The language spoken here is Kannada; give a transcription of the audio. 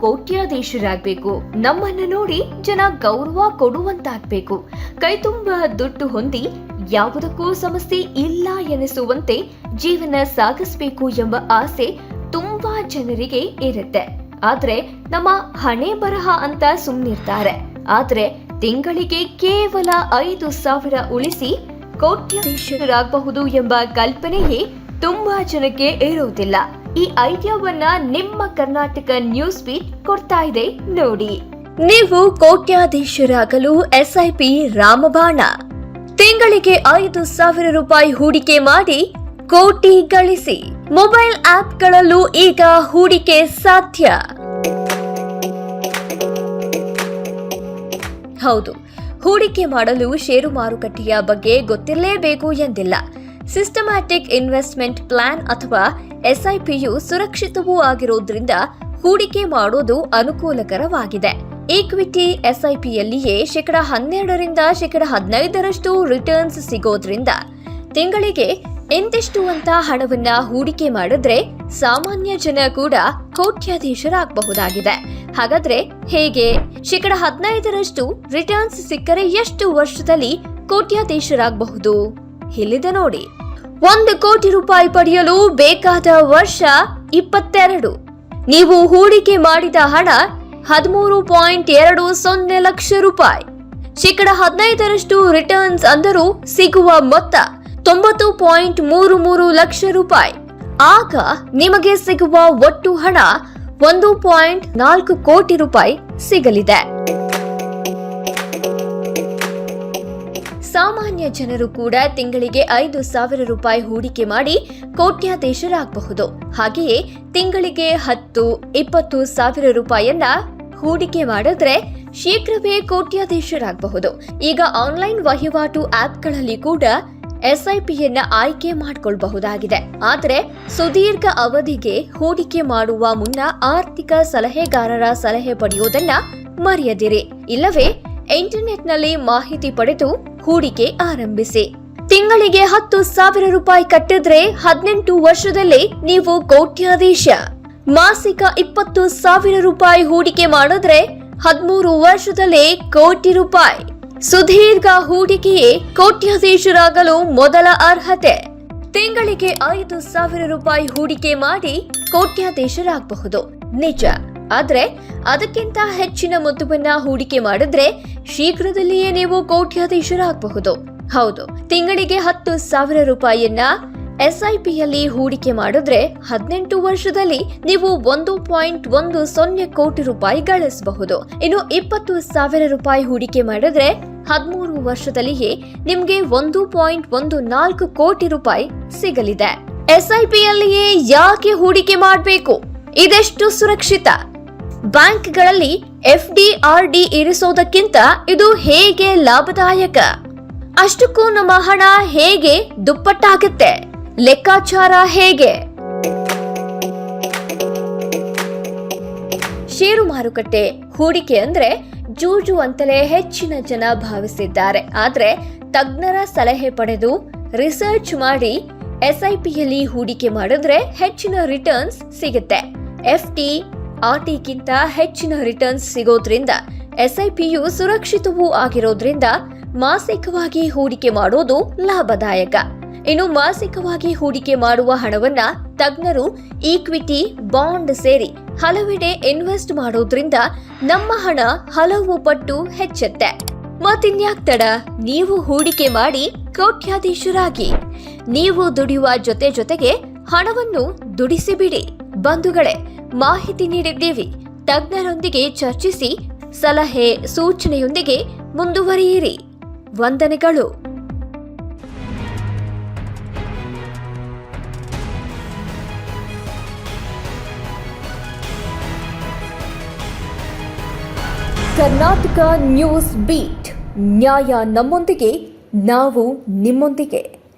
ಕೋಟ್ಯಾಧೀಶರಾಗಬೇಕು. ನಮ್ಮನ್ನ ನೋಡಿ ಜನ ಗೌರವ ಕೊಡುವಂತಾಗಬೇಕು. ಕೈತುಂಬ ದುಡ್ಡು ಹೊಂದಿ ಯಾವುದಕ್ಕೂ ಸಮಸ್ಯೆ ಇಲ್ಲ ಎನಿಸುವಂತೆ ಜೀವನ ಸಾಗಿಸಬೇಕು ಎಂಬ ಆಸೆ ತುಂಬಾ ಜನರಿಗೆ ಇರುತ್ತೆ. ಆದ್ರೆ ನಮ್ಮ ಹಣೆ ಬರಹ ಅಂತ ಸುಮ್ಮನಿರ್ತಾರೆ ಆದ್ರೆ ತಿಂಗಳಿಗೆ ಕೇವಲ ಐದು ಸಾವಿರ ಉಳಿಸಿ ಕೋಟ್ಯಾಧೀಶರಾಗಬಹುದು ಎಂಬ ಕಲ್ಪನೆಯೇ ತುಂಬಾ ಜನಕ್ಕೆ ಇರುವುದಿಲ್ಲ. ಈ ಐಡಿಯಾವನ್ನ ನಿಮ್ಮ ಕರ್ನಾಟಕ ನ್ಯೂಸ್ ಬೀಟ್ ಕೊಡ್ತಾ ಇದೆ. ನೋಡಿ. ನೀವು ಕೋಟ್ಯಾಧೀಶರಾಗಲು ಎಸ್ಐಪಿ ರಾಮಬಾಣ. ತಿಂಗಳಿಗೆ ಐದು ಸಾವಿರ ರೂಪಾಯಿ ಹೂಡಿಕೆ ಮಾಡಿ ಕೋಟಿ ಗಳಿಸಿ. ಮೊಬೈಲ್ ಆಪ್ಗಳಲ್ಲೂ ಈಗ ಹೂಡಿಕೆ ಸಾಧ್ಯ. ಹೌದು, ಹೂಡಿಕೆ ಮಾಡಲು ಷೇರು ಮಾರುಕಟ್ಟೆಯ ಬಗ್ಗೆ ಗೊತ್ತಿರಲೇಬೇಕು ಎಂದಿಲ್ಲ. ಸಿಸ್ಟಮ್ಯಾಟಿಕ್ ಇನ್ವೆಸ್ಟ್ಮೆಂಟ್ ಪ್ಲಾನ್ ಅಥವಾ ಎಸ್ಐಪಿಯು ಸುರಕ್ಷಿತವೂ ಆಗಿರೋದ್ರಿಂದ ಹೂಡಿಕೆ ಮಾಡೋದು ಅನುಕೂಲಕರವಾಗಿದೆ. ಈಕ್ವಿಟಿ ಎಸ್ಐಪಿಯಲ್ಲಿಯೇ ಶೇಕಡ ಹನ್ನೆರಡರಿಂದ ಶೇಕಡ ಹದಿನೈದರಷ್ಟು ರಿಟರ್ನ್ಸ್ ಸಿಗೋದ್ರಿಂದ ತಿಂಗಳಿಗೆ ಇಂತಿಷ್ಟು ಅಂತ ಹಣವನ್ನ ಹೂಡಿಕೆ ಮಾಡಿದ್ರೆ ಸಾಮಾನ್ಯ ಜನ ಕೂಡ ಕೋಟ್ಯಾಧೀಶರಾಗಬಹುದಾಗಿದೆ. ಹಾಗಾದ್ರೆ ಹೇಗೆ? ಶೇಕಡ ಹದಿನೈದರಷ್ಟು ರಿಟರ್ನ್ಸ್ ಸಿಕ್ಕರೆ ಎಷ್ಟು ವರ್ಷದಲ್ಲಿ ಕೋಟ್ಯಾಧೀಶರಾಗಬಹುದು? ಇಲ್ಲಿದೆ ನೋಡಿ. ಒಂದು ಕೋಟಿ ರೂಪಾಯಿ ಪಡೆಯಲು ಬೇಕಾದ ವರ್ಷ ಇಪ್ಪತ್ತೆರಡು. ನೀವು ಹೂಡಿಕೆ ಮಾಡಿದ ಹಣ ಹದಿಮೂರು ಪಾಯಿಂಟ್ ಎರಡು ಸೊನ್ನೆ ಲಕ್ಷ ರೂಪಾಯಿ. ಶೇಕಡ ಹದಿನೈದರಷ್ಟು ರಿಟರ್ನ್ಸ್ ಅಂದರೂ ಸಿಗುವ ಮೊತ್ತ ತೊಂಬತ್ತು ಪಾಯಿಂಟ್ ಮೂರು ಮೂರು ಲಕ್ಷ ರೂಪಾಯಿ. ಆಗ ನಿಮಗೆ ಸಿಗುವ ಒಟ್ಟು ಹಣ ಒಂದು ಪಾಯಿಂಟ್ ನಾಲ್ಕು ಕೋಟಿ ರೂಪಾಯಿ ಸಿಗಲಿದೆ. ಜನರು ಕೂಡ ತಿಂಗಳಿಗೆ ಐದು ಸಾವಿರ ರೂಪಾಯಿ ಹೂಡಿಕೆ ಮಾಡಿ ಕೋಟ್ಯಾಧೀಶರಾಗಬಹುದು. ಹಾಗೆಯೇ ತಿಂಗಳಿಗೆ ಹತ್ತು, ಇಪ್ಪತ್ತು ಸಾವಿರ ರೂಪಾಯಿಯನ್ನ ಹೂಡಿಕೆ ಮಾಡಿದ್ರೆ ಶೀಘ್ರವೇ ಕೋಟ್ಯಾಧೀಶರಾಗಬಹುದು. ಈಗ ಆನ್ಲೈನ್ ವಹಿವಾಟು ಆಪ್ಗಳಲ್ಲಿ ಕೂಡ ಎಸ್ಐಪಿಯನ್ನ ಆಯ್ಕೆ ಮಾಡಿಕೊಳ್ಳಬಹುದಾಗಿದೆ ಆದರೆ ಸುದೀರ್ಘ ಅವಧಿಗೆ ಹೂಡಿಕೆ ಮಾಡುವ ಮುನ್ನ ಆರ್ಥಿಕ ಸಲಹೆಗಾರರ ಸಲಹೆ ಪಡೆಯುವುದನ್ನ ಮರೆಯದಿರಿ. ಇಲ್ಲವೇ, ಇಂಟರ್ನೆಟ್ನಲ್ಲಿ ಮಾಹಿತಿ ಪಡೆದು ಹೂಡಿಕೆ ಆರಂಭಿಸಿ. ತಿಂಗಳಿಗೆ ಹತ್ತು ಸಾವಿರ ರೂಪಾಯಿ ಕಟ್ಟಿದ್ರೆ ಹದಿನೆಂಟು ವರ್ಷದಲ್ಲಿ ನೀವು ಕೋಟ್ಯಾಧೀಶ. ಮಾಸಿಕ ಇಪ್ಪತ್ತು ಸಾವಿರ ರೂಪಾಯಿ ಹೂಡಿಕೆ ಮಾಡಿದ್ರೆ ಹದಿಮೂರು ವರ್ಷದಲ್ಲೇ ಕೋಟಿ ರೂಪಾಯಿ. ಸುದೀರ್ಘ ಹೂಡಿಕೆಯೇ ಕೋಟ್ಯಾಧೀಶರಾಗಲು ಮೊದಲ ಅರ್ಹತೆ. ತಿಂಗಳಿಗೆ ಐದು ಸಾವಿರ ರೂಪಾಯಿ ಹೂಡಿಕೆ ಮಾಡಿ ಕೋಟ್ಯಾಧೀಶರಾಗಬಹುದು. ನಿಜ. ಆದ್ರೆ ಅದಕ್ಕಿಂತ ಹೆಚ್ಚಿನ ಮೊತ್ತವನ್ನ ಹೂಡಿಕೆ ಮಾಡಿದ್ರೆ ಶೀಘ್ರದಲ್ಲಿಯೇ ನೀವು ಕೋಟ್ಯಾಧೀಶರಾಗಬಹುದು. ಹೌದು, ತಿಂಗಳಿಗೆ ಹತ್ತು ಸಾವಿರ ರೂಪಾಯಿಯನ್ನ ಎಸ್ಐಪಿಯಲ್ಲಿ ಹೂಡಿಕೆ ಮಾಡಿದ್ರೆ ಹದಿನೆಂಟು ವರ್ಷದಲ್ಲಿ ನೀವು ಒಂದು ಪಾಯಿಂಟ್ ಒಂದು ಸೊನ್ನೆ ಕೋಟಿ ರೂಪಾಯಿ ಗಳಿಸಬಹುದು. ಇನ್ನು ಇಪ್ಪತ್ತು ಸಾವಿರ ರೂಪಾಯಿ ಹೂಡಿಕೆ ಮಾಡಿದ್ರೆ ಹದಿಮೂರು ವರ್ಷದಲ್ಲಿಯೇ ನಿಮಗೆ ಒಂದು ಪಾಯಿಂಟ್ ಒಂದು ನಾಲ್ಕು ಕೋಟಿ ರೂಪಾಯಿ ಸಿಗಲಿದೆ. ಎಸ್ಐಪಿಯಲ್ಲಿಯೇ ಯಾಕೆ ಹೂಡಿಕೆ ಮಾಡಬೇಕು? ಇದೆಷ್ಟು ಸುರಕ್ಷಿತ? ಬ್ಯಾಂಕ್ಗಳಲ್ಲಿ ಎಫ್ಡಿಆರ್ಡಿ ಇರಿಸೋದಕ್ಕಿಂತ ಇದು ಹೇಗೆ ಲಾಭದಾಯಕ? ಅಷ್ಟಕ್ಕೂ ನಮ್ಮ ಹಣ ಹೇಗೆ ದುಪ್ಪಟ್ಟಾಗುತ್ತೆ? ಲೆಕ್ಕಾಚಾರ ಹೇಗೆ? ಷೇರು ಮಾರುಕಟ್ಟೆ ಹೂಡಿಕೆ ಅಂದ್ರೆ ಜೂಜು ಅಂತಲೇ ಹೆಚ್ಚಿನ ಜನ ಭಾವಿಸಿದ್ದಾರೆ. ಆದ್ರೆ ತಜ್ಞರ ಸಲಹೆ ಪಡೆದು ರಿಸರ್ಚ್ ಮಾಡಿ ಎಸ್ಐಪಿಯಲ್ಲಿ ಹೂಡಿಕೆ ಮಾಡಿದ್ರೆ ಹೆಚ್ಚಿನ ರಿಟರ್ನ್ಸ್ ಸಿಗುತ್ತೆ. ಎಫ್ ಟಿ ಆರ್ಟಿಗಿಂತ ಹೆಚ್ಚಿನ ರಿಟರ್ನ್ಸ್ ಸಿಗೋದ್ರಿಂದ ಎಸ್ಐಪಿಯು ಸುರಕ್ಷಿತವೂ ಆಗಿರೋದ್ರಿಂದ ಮಾಸಿಕವಾಗಿ ಹೂಡಿಕೆ ಮಾಡೋದು ಲಾಭದಾಯಕ. ಇನ್ನು ಮಾಸಿಕವಾಗಿ ಹೂಡಿಕೆ ಮಾಡುವ ಹಣವನ್ನ ತಜ್ಞರು ಈಕ್ವಿಟಿ, ಬಾಂಡ್ ಸೇರಿ ಹಲವೆಡೆ ಇನ್ವೆಸ್ಟ್ ಮಾಡೋದ್ರಿಂದ ನಮ್ಮ ಹಣ ಹಲವು ಪಟ್ಟು ಹೆಚ್ಚುತ್ತೆ. ಮತ್ತಿನ್ಯಾಕ್ ತಡ, ನೀವು ಹೂಡಿಕೆ ಮಾಡಿ ಕೋಟ್ಯಾಧೀಶರಾಗಿ. ನೀವು ದುಡಿಯುವ ಜೊತೆ ಜೊತೆಗೆ ಹಣವನ್ನು ದುಡಿಸಿಬಿಡಿ. ಬಂಧುಗಳೇ ಮಾಹಿತಿ ನೀಡಿದ್ದೇವೆ. ತಜ್ಞರೊಂದಿಗೆ ಚರ್ಚಿಸಿ ಸಲಹೆ, ಸೂಚನೆಯೊಂದಿಗೆ ಮುಂದುವರಿಯಿರಿ. ವಂದನೆಗಳು. Karnataka news beat. ನ್ಯಾಯ ನಮ್ಮೊಂದಿಗೆ, ನಾವು ನಿಮ್ಮೊಂದಿಗೆ.